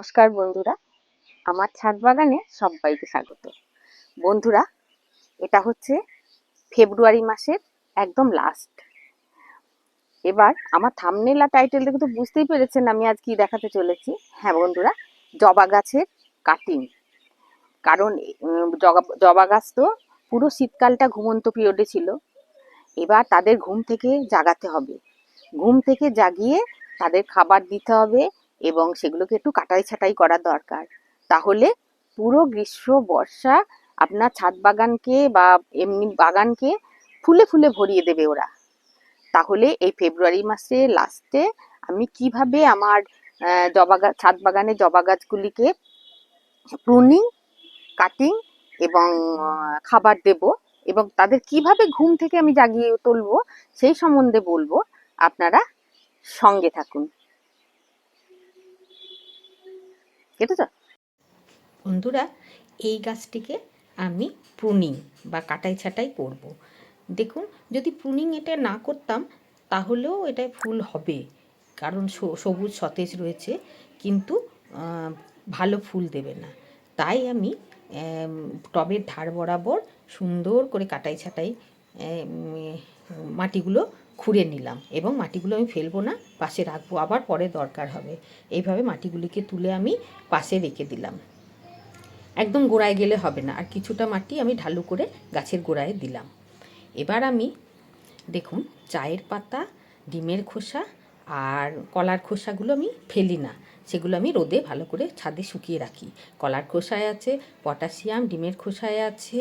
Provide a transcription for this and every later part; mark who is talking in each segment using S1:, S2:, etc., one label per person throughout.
S1: নমস্কার বন্ধুরা। আমার ছাদ বাগানে সবাইকে স্বাগত। বন্ধুরা, এটা হচ্ছে ফেব্রুয়ারি মাসের একদম লাস্ট এবার আমার থামনেল টাইটেল দেখে তো বুঝতেই পেরেছেন আমি আজ কি দেখাতে চলেছি। হ্যাঁ বন্ধুরা, জবা গাছের কাটিং কারণ জবা গাছ তো পুরো শীতকালটা ঘুমন্ত পিরিয়ডে ছিল। এবার তাদের ঘুম থেকে জাগাতে হবে। ঘুম থেকে জাগিয়ে তাদের খাবার দিতে হবে এবং সেগুলোকে একটু কাটাই ছাটাই করা দরকার। তাহলে পুরো গ্রীষ্ম, বর্ষা আপনার ছাদ বাগানকে বা এমনি বাগানকে ফুলে ফুলে ভরিয়ে দেবে ওরা। তাহলে এই ফেব্রুয়ারি মাসে লাস্টে আমি কীভাবে আমার জবা গাছ ছাদ বাগানে জবা গাছগুলিকে প্রুনিং কাটিং এবং খাবার দেব এবং তাদের কীভাবে ঘুম থেকে আমি জাগিয়ে তুলবো সেই সম্বন্ধে বলব। আপনারা সঙ্গে থাকুন। কেটেছ?
S2: বন্ধুরা, এই গাছটিকে আমি প্রুনিং বা কাটাই ছাটাই করব। দেখুন, যদি প্রুনিং এটা না করতাম, তাহলেও এটায় ফুল হবে। কারণ সবুজ সতেজ রয়েছে, কিন্তু ভালো ফুল দেবে না। তাই আমি টবের ধার বরাবর সুন্দর করে কাটাই ছাটাই মাটিগুলো খুঁড়ে নিলাম এবং মাটিগুলো আমি ফেলব না, পাশে রাখব, আবার পরে দরকার হবে। এইভাবে মাটিগুলিকে তুলে আমি পাশে রেখে দিলাম। একদম গোড়ায় গেলে হবে না, আর কিছুটা মাটি আমি ঢালু করে গাছের গোড়ায় দিলাম। এবার আমি দেখুন, চায়ের পাতা, ডিমের খোসা আর কলার খোসাগুলো আমি ফেলি না, সেগুলো আমি রোদে ভালো করে ছাদে শুকিয়ে রাখি। কলার খোসায় আছে, পটাশিয়াম, ডিমের খোসায় আছে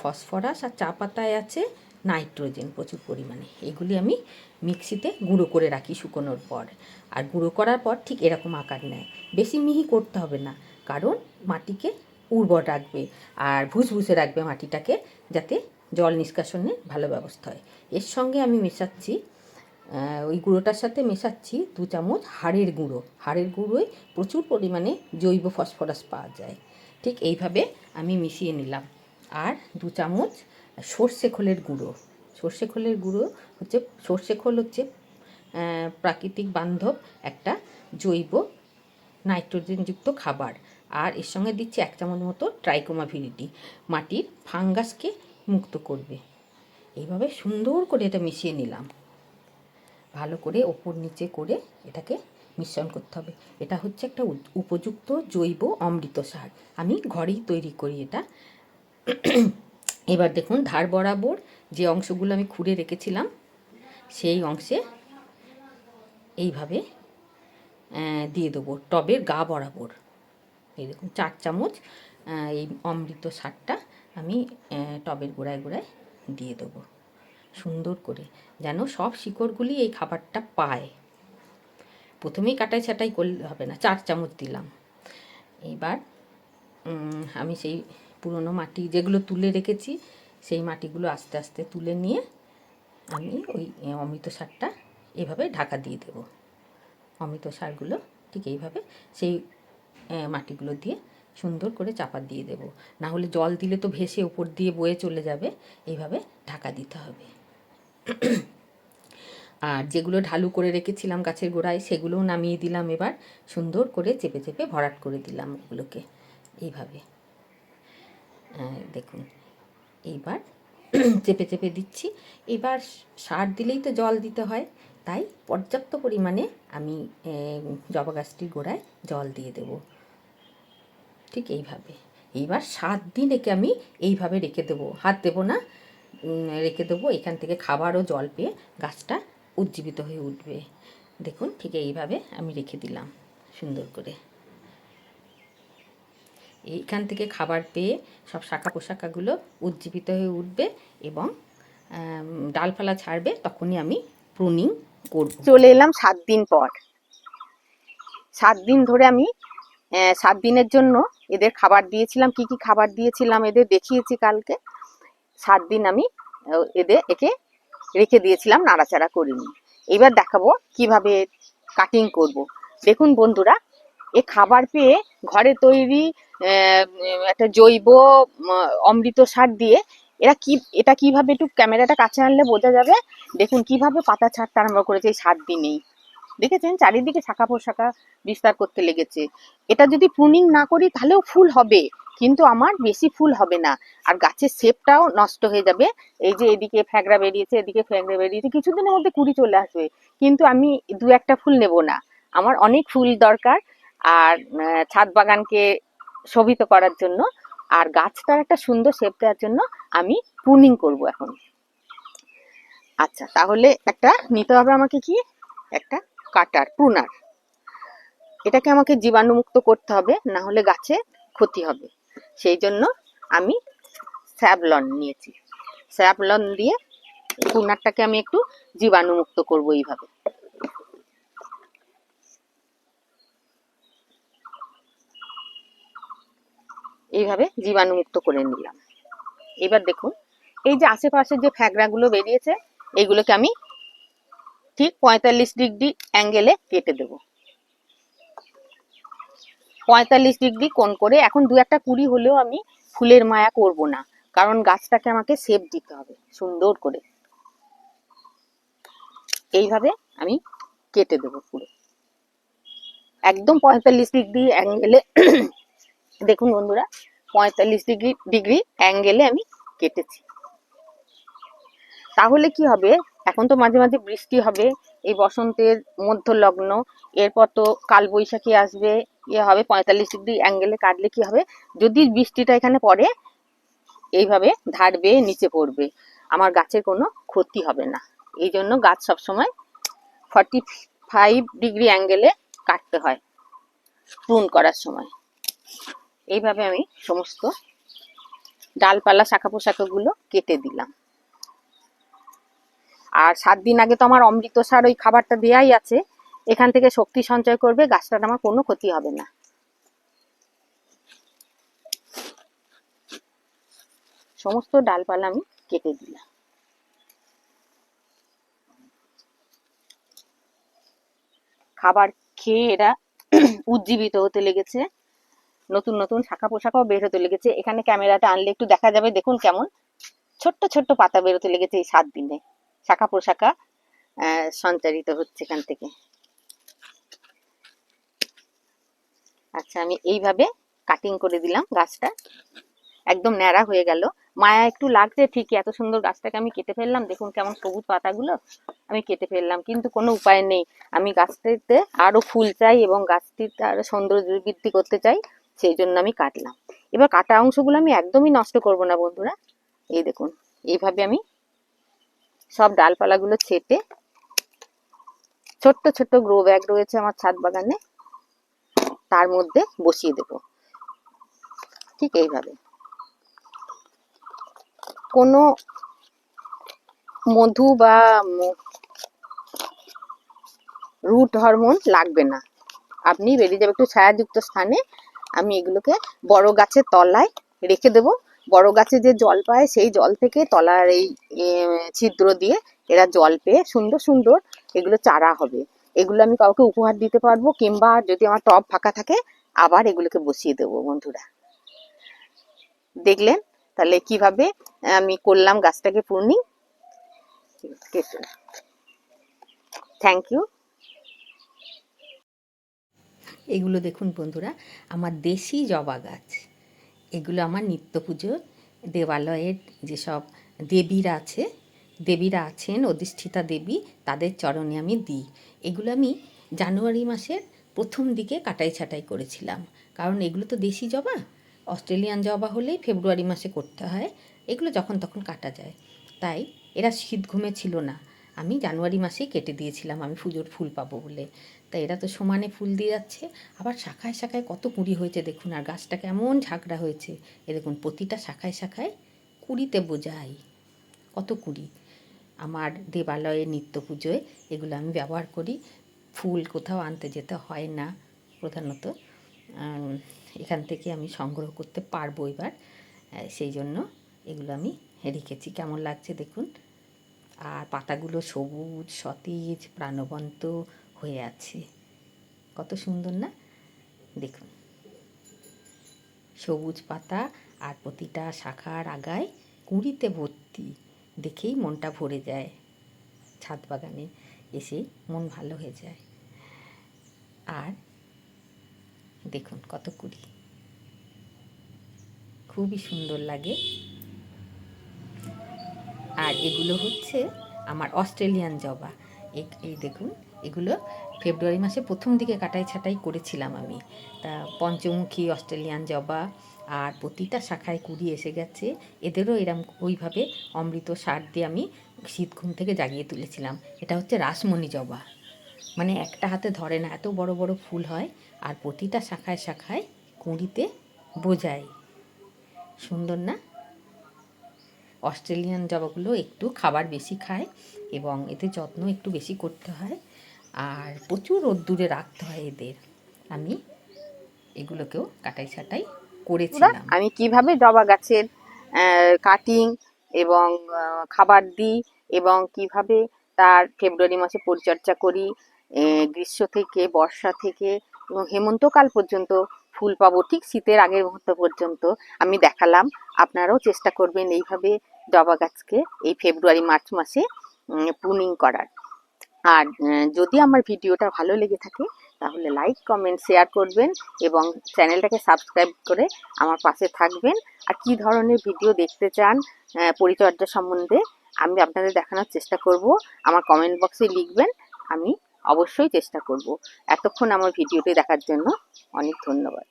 S2: ফসফরাস আর চা পাতায় আছে নাইট্রোজেন প্রচুর পরিমাণে। এগুলি আমি মিক্সিতে গুঁড়ো করে রাখি শুকোনোর পর। আর গুঁড়ো করার পর ঠিক এরকম আকার নেয়। বেশি মিহি করতে হবে না, কারণ মাটিকে উর্বর রাখবে আর ভুসভুসে রাখবে মাটিটাকে যাতে জল নিষ্কাশনের ভালো ব্যবস্থা হয়। এর সঙ্গে আমি মেশাচ্ছি ওই গুঁড়োটার সাথে মেশাচ্ছি দু চামচ হাড়ের গুঁড়ো। হাড়ের গুঁড়োয় প্রচুর পরিমাণে জৈব ফসফরাস পাওয়া যায়। ঠিক এইভাবে আমি মিশিয়ে নিলাম। আর দু চামচ সর্ষে খোলের গুঁড়ো। সর্ষে খোলের গুঁড়ো হচ্ছে, সর্ষে খোল হচ্ছে প্রাকৃতিক বান্ধব একটা জৈব নাইট্রোজেনযুক্ত খাবার। আর এর সঙ্গে দিচ্ছি এক চামচ মতো ট্রাইকোমা ভিরিডি মাটির ফাঙ্গাসকে মুক্ত করবে। এইভাবে সুন্দর করে এটা মিশিয়ে নিলাম। ভালো করে ওপর নিচে করে এটাকে মিশ্রণ করতে হবে। এটা হচ্ছে একটা উপযুক্ত জৈব অমৃত সার। আমি ঘরেই তৈরি করি এটা। এবার দেখুন ধার বরাবর যে অংশগুলো আমি খুঁড়ে রেখেছিলাম, সেই অংশে এইভাবে দিয়ে দেবো। টবের গা বরাবর। এই দেখুন, চার চামচ এই অমৃত সারটা আমি টবের গোড়ায় গোড়ায় দিয়ে দেবো। সুন্দর করে যেন সব শিকড়গুলি এই খাবারটা পায়। প্রথমেই কাটাই ছাটাই করলে হবে না, চার চামচ দিলাম। এবার আমি সেই পুরনো মাটি যেগুলো তুলে রেখেছি, সেই মাটিগুলো আস্তে আস্তে তুলে নিয়ে আমি ওই অমৃত সারটা এভাবে ঢাকা দিয়ে দেব। অমৃত সারগুলো ঠিক এইভাবে সেই মাটিগুলো দিয়ে সুন্দর করে চাপা দিয়ে দেব। না হলে জল দিলে তো ভেসে ওপর দিয়ে বয়ে চলে যাবে, এইভাবে ঢাকা দিতে হবে। আর যেগুলো ঢালু করে রেখেছিলাম গাছের গোড়ায়, সেগুলোও নামিয়ে দিলাম এবার, সুন্দর করে চেপে চেপে ভরাট করে দিলাম ওগুলোকে, এইভাবে। দেখুন। এইবার চেপে চেপে দিচ্ছি। এবার সার দিলেই তো জল দিতে হয়। তাই পর্যাপ্ত পরিমাণে আমি জবা গাছটির গোড়ায় জল দিয়ে দেবো। ঠিক এইভাবে। এইবার সাত দিন একে আমি এইভাবে রেখে দেবো। হাত দেবো না রেখে দেবো। এখান থেকে খাবার ও জল পেয়ে গাছটা উজ্জীবিত হয়ে উঠবে। দেখুন, ঠিক এইভাবে আমি রেখে দিলাম সুন্দর করে। এইখান থেকে খাবার পেয়ে সব শাখা পোশাকাগুলো উজ্জীবিত হয়ে উঠবে এবং আম, ডালপালা ছাড়বে তখনই আমি প্রুনিং করব।
S1: চলে এলাম সাত দিন পর। সাত দিন ধরে আমি সাত দিনের জন্য এদের খাবার দিয়েছিলাম কি কি খাবার দিয়েছিলাম এদের দেখিয়েছি কালকে। সাত দিন আমি এদের একে রেখে দিয়েছিলাম নাড়াচাড়া করিনি। এবার দেখাবো কীভাবে কাটিং করব। দেখুন বন্ধুরা এ খাবার পেয়ে ঘরে তৈরি একটা জৈব অমৃত সার দিয়ে এরা কি, এটা কীভাবে একটু ক্যামেরাটা কাছে আনলে বোঝা যাবে? দেখুন, কীভাবে পাতা ছাড়তে আরম্ভ করেছে এই সাত দিনেই দেখেছেন? চারিদিকে শাখা পোশাখা বিস্তার করতে লেগেছে। এটা যদি প্রুনিং না করি, তাহলেও ফুল হবে। কিন্তু আমার বেশি ফুল হবে না। আর গাছের শেপটাও নষ্ট হয়ে যাবে। এই যে এদিকে ফ্যাগড়া বেরিয়েছে, এদিকে ফ্যাগড়া বেরিয়েছে, কিছুদিনের মধ্যে কুড়ি চলে আসবে। কিন্তু আমি দু একটা ফুল নেব না। আমার অনেক ফুল দরকার। আর ছাদ বাগানকে শোভিত করার জন্য। আর গাছটার একটা সুন্দর শেপ দেওয়ার জন্য আমি প্রুনিং করব এখন। আচ্ছা তাহলে একটা নিতে হবে আমাকে কি? একটা কাটার প্রুনার এটাকে আমাকে জীবাণুমুক্ত করতে হবে, না হলে গাছে ক্ষতি হবে। সেই জন্য আমি স্যাবলন নিয়েছি। স্যাবলন দিয়ে প্রুনারটাকে আমি একটু জীবাণুমুক্ত করব এইভাবে। এইভাবে জীবাণুমুক্ত করে নিলাম। এবার দেখুন, এই যে আশেপাশে যে ফ্যাগড়াগুলো বেরিয়েছে এইগুলোকে আমি ঠিক পঁয়তাল্লিশ ডিগ্রি অ্যাঙ্গেলে কেটে দেব। পঁয়তাল্লিশ ডিগ্রি কোণ করে এখন দু একটা কুড়ি হলেও আমি ফুলের মায়া করব না, কারণ গাছটাকে আমাকে শেপ দিতে হবে, সুন্দর করে। এইভাবে আমি কেটে দেবো পুরো। একদম পঁয়তাল্লিশ ডিগ্রি অ্যাঙ্গেলে দেখুন বন্ধুরা, পঁয়তাল্লিশ ডিগ্রি ডিগ্রি অ্যাঙ্গেলে আমি কেটেছি। তাহলে কি হবে? এখন তো মাঝে মাঝে বৃষ্টি হবে, এই বসন্তের মধ্য লগ্ন এরপর তো কাল বৈশাখী আসবে ইয়ে হবে পঁয়তাল্লিশ ডিগ্রি অ্যাঙ্গেলে কাটলে কি হবে? যদি বৃষ্টিটা এখানে পড়ে, এইভাবে ধার বেয়ে নিচে পড়বে, আমার গাছের কোনো ক্ষতি হবে না। এই জন্য গাছ সবসময় ফর্টি ফাইভ ডিগ্রি অ্যাঙ্গেলে কাটতে হয় প্রুন করার সময়। এইভাবে আমি সমস্ত ডালপালা শাখা পোশাকাগুলো কেটে দিলাম। আর সাত দিন আগে তো আমার অমৃত সার ওই খাবারটা দেয়াই আছে। এখান থেকে শক্তি সঞ্চয় করবে, গাছটার আমার কোনো ক্ষতি হবে না। সমস্ত ডালপালা আমি কেটে দিলাম। খাবার খেয়ে এরা উজ্জীবিত হতে লেগেছে। নতুন নতুন শাখা পোশাকও বের হতে লেগেছে। এখানে ক্যামেরাটা আনলে একটু দেখা যাবে, দেখুন কেমন। ছোট্ট ছোট্ট পাতা বেরোতে লেগেছে এই সাত দিনে। শাখা পোশাকা সঞ্চারিত হচ্ছে এখান থেকে। আচ্ছা আমি এইভাবে কাটিং করে দিলাম গাছটা। একদম ন্যাড়া হয়ে গেল। মায়া একটু লাগছে ঠিকই, এত সুন্দর গাছটাকে আমি কেটে ফেললাম। দেখুন কেমন সবুজ পাতাগুলো আমি কেটে ফেললাম, কিন্তু কোনো উপায় নেই। আমি গাছটিতে আরও ফুল চাই এবং গাছটিতে আরও সৌন্দর্য বৃদ্ধি করতে চাই। সেই জন্য আমি কাটলাম। এবার কাটা অংশগুলো আমি একদমই নষ্ট করব না বন্ধুরা। এই দেখুন, এইভাবে আমি সব ডালপালাগুলো ছেটে ছোট্ট ছোট্ট গ্রো ব্যাগ রয়েছে আমার ছাদ বাগানে, তার মধ্যে বসিয়ে দেব। ঠিক এইভাবে। কোনো মধু বা রুট হরমোন লাগবে না। আপনি বেরিয়ে যাবে একটু ছায়াযুক্ত স্থানে আমি এগুলোকে বড় গাছের তলায় রেখে দেব। বড় গাছে যে জল পায়, সেই জল থেকে তলার এই ছিদ্র দিয়ে এরা জল পেয়ে সুন্দর সুন্দর এগুলো চারা হবে। এগুলো আমি কাউকে উপহার দিতে পারব কিংবা যদি আমার টব ফাঁকা থাকে, আবার এগুলোকে বসিয়ে দেবো বন্ধুরা। দেখলেন? তাহলে কীভাবে আমি করলাম গাছটাকে পূর্ণি? থ্যাংক ইউ
S2: এগুলো দেখুন বন্ধুরা, আমার দেশি জবা গাছ। এগুলো আমার নিত্য পুজোর দেবালয়ের যেসব দেবীরা আছে, দেবীরা আছেন, অধিষ্ঠিতা দেবী, তাদের চরণে আমি দিই। এগুলো আমি জানুয়ারি মাসের প্রথম দিকে কাটাই ছাটাই করেছিলাম। কারণ এগুলো তো দেশি জবা, অস্ট্রেলিয়ান জবা হলেই ফেব্রুয়ারি মাসে করতে হয়, এগুলো যখন তখন কাটা যায়। তাই এরা শীত ঘুমে ছিল না। আমি জানুয়ারি মাসেই কেটে দিয়েছিলাম, আমি পুজোর ফুল পাবো বলে। তা এরা তো সমানে ফুল দিয়ে যাচ্ছে। আবার শাখায় শাখায় কত কুড়ি হয়েছে দেখুন, আর গাছটা কেমন ঝাঁকড়া হয়েছে। এ দেখুন, প্রতিটা শাখায় শাখায় কুড়িতে বোঝাই, কত কুড়ি। আমার দেবালয়ে নিত্য পুজোয় এগুলো আমি ব্যবহার করি। ফুল কোথাও আনতে যেতে হয় না, প্রধানত এখান থেকে আমি সংগ্রহ করতে পারব এবার। সেই জন্য এগুলো আমি রেখেছি। কেমন লাগছে দেখুন? আর পাতাগুলো সবুজ, সতেজ, প্রাণবন্ত হয়ে আছে। কত সুন্দর না? দেখুন। সবুজ পাতা আর প্রতিটা শাখার আগায় কুঁড়িতে ভর্তি দেখেই মনটা ভরে যায়। ছাদ বাগানে এসে মন ভালো হয়ে যায়। আর দেখুন কত কুড়ি। খুবই সুন্দর লাগে। আর এগুলো হচ্ছে আমার অস্ট্রেলিয়ান জবা। এই- দেখুন, এগুলো ফেব্রুয়ারি মাসে প্রথম দিকে কাটাই ছাটাই করেছিলাম আমি। তা পঞ্চমুখী অস্ট্রেলিয়ান জবা আর প্রতিটা শাখায় কুড়ি এসে গেছে। এদেরও এরম ওইভাবে অমৃত সার দিয়ে আমি শীত ঘুম থেকে জাগিয়ে তুলেছিলাম। এটা হচ্ছে রাসমণি জবা। মানে একটা হাতে ধরে না, এত বড় বড় ফুল হয় আর প্রতিটা শাখায় শাখায় কুঁড়িতে বোঝায়। সুন্দর না? অস্ট্রেলিয়ান জবাগুলো একটু খাবার বেশি খায় এবং এতে যত্ন একটু বেশি করতে হয়। আর প্রচুর রোদ্দুরে রাখতে হয় এদের। আমি এগুলোকেও কাটাই ছাটাই করেছিলাম।
S1: আমি কীভাবে জবা গাছের কাটিং এবং খাবার দিই এবং কীভাবে তার ফেব্রুয়ারি মাসে পরিচর্যা করি গ্রীষ্ম থেকে, বর্ষা থেকে এবং হেমন্তকাল পর্যন্ত ফুল পাবো ঠিক শীতের আগের মুহূর্ত পর্যন্ত আমি দেখালাম। আপনারাও চেষ্টা করবেন এইভাবে জবা গাছকে এই ফেব্রুয়ারি, মার্চ মাসে প্রুনিং করার। আর যদি আমার ভিডিওটা ভালো লেগে থাকে, তাহলে লাইক কমেন্ট শেয়ার করবেন এবং চ্যানেলটাকে সাবস্ক্রাইব করে আমার পাশে থাকবেন। আর কি ধরনের ভিডিও দেখতে চান পরিচর্যা সম্বন্ধে আমি আপনাদের দেখানোর চেষ্টা করব। আমার কমেন্ট বক্সে লিখবেন, আমি অবশ্যই চেষ্টা করব। এতক্ষণ আমার ভিডিওটি দেখার জন্য অনেক ধন্যবাদ।